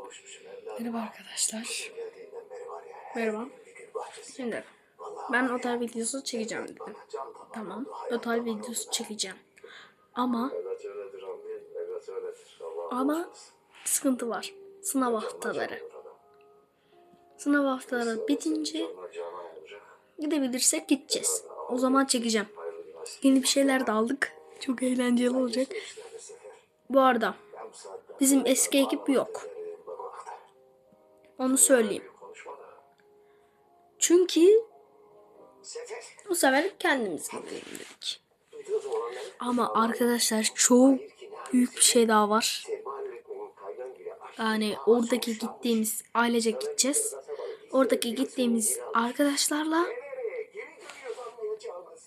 kavuşmuşum evladım. Merhaba arkadaşlar. Merhaba. Şimdi ben otel videosu çekeceğim dedim. Tamam. Otel videosu çekeceğim. Ama Ama- sıkıntı var. Sınav haftaları. Sınav haftaları bitince gidebilirsek gideceğiz. O zaman çekeceğim. Yeni bir şeyler de aldık. Çok eğlenceli olacak. Bu arada bizim eski ekip yok. Onu söyleyeyim. Çünkü bu sefer kendimiz gidelim dedik. Ama arkadaşlar çok büyük bir şey daha var. Yani oradaki gittiğimiz ailece gideceğiz. Oradaki gittiğimiz arkadaşlarla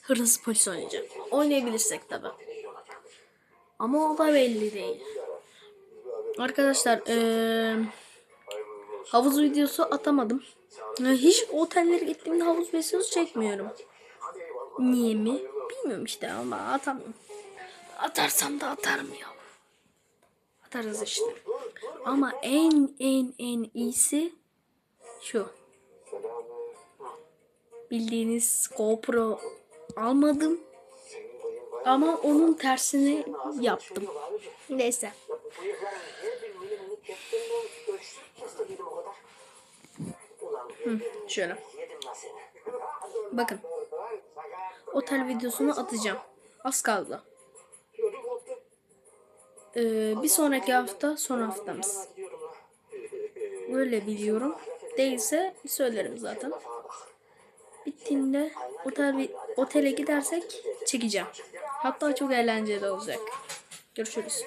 hırsız polis oynayacağım. Oynayabilirsek tabi. Ama o da belli değil. Arkadaşlar eee havuz videosu atamadım. Hiç otellere gittiğimde havuz videosu çekmiyorum. Niye mi? Bilmiyorum işte ama atamıyorum. Atarsam da atarım ya. Atarız işte. Ama en en en iyisi şu. Bildiğiniz GoPro almadım. Ama onun tersini yaptım. Neyse. Ulan Şöyle. Bakın. Otel videosunu atacağım. Az kaldı. Ee, bir sonraki hafta son haftamız. Gidiyorum lan. Öyle biliyorum. Değilse söylerim zaten. Bittiğinde otel otele gidersek çekeceğim. Hatta çok eğlenceli olacak. Görüşürüz.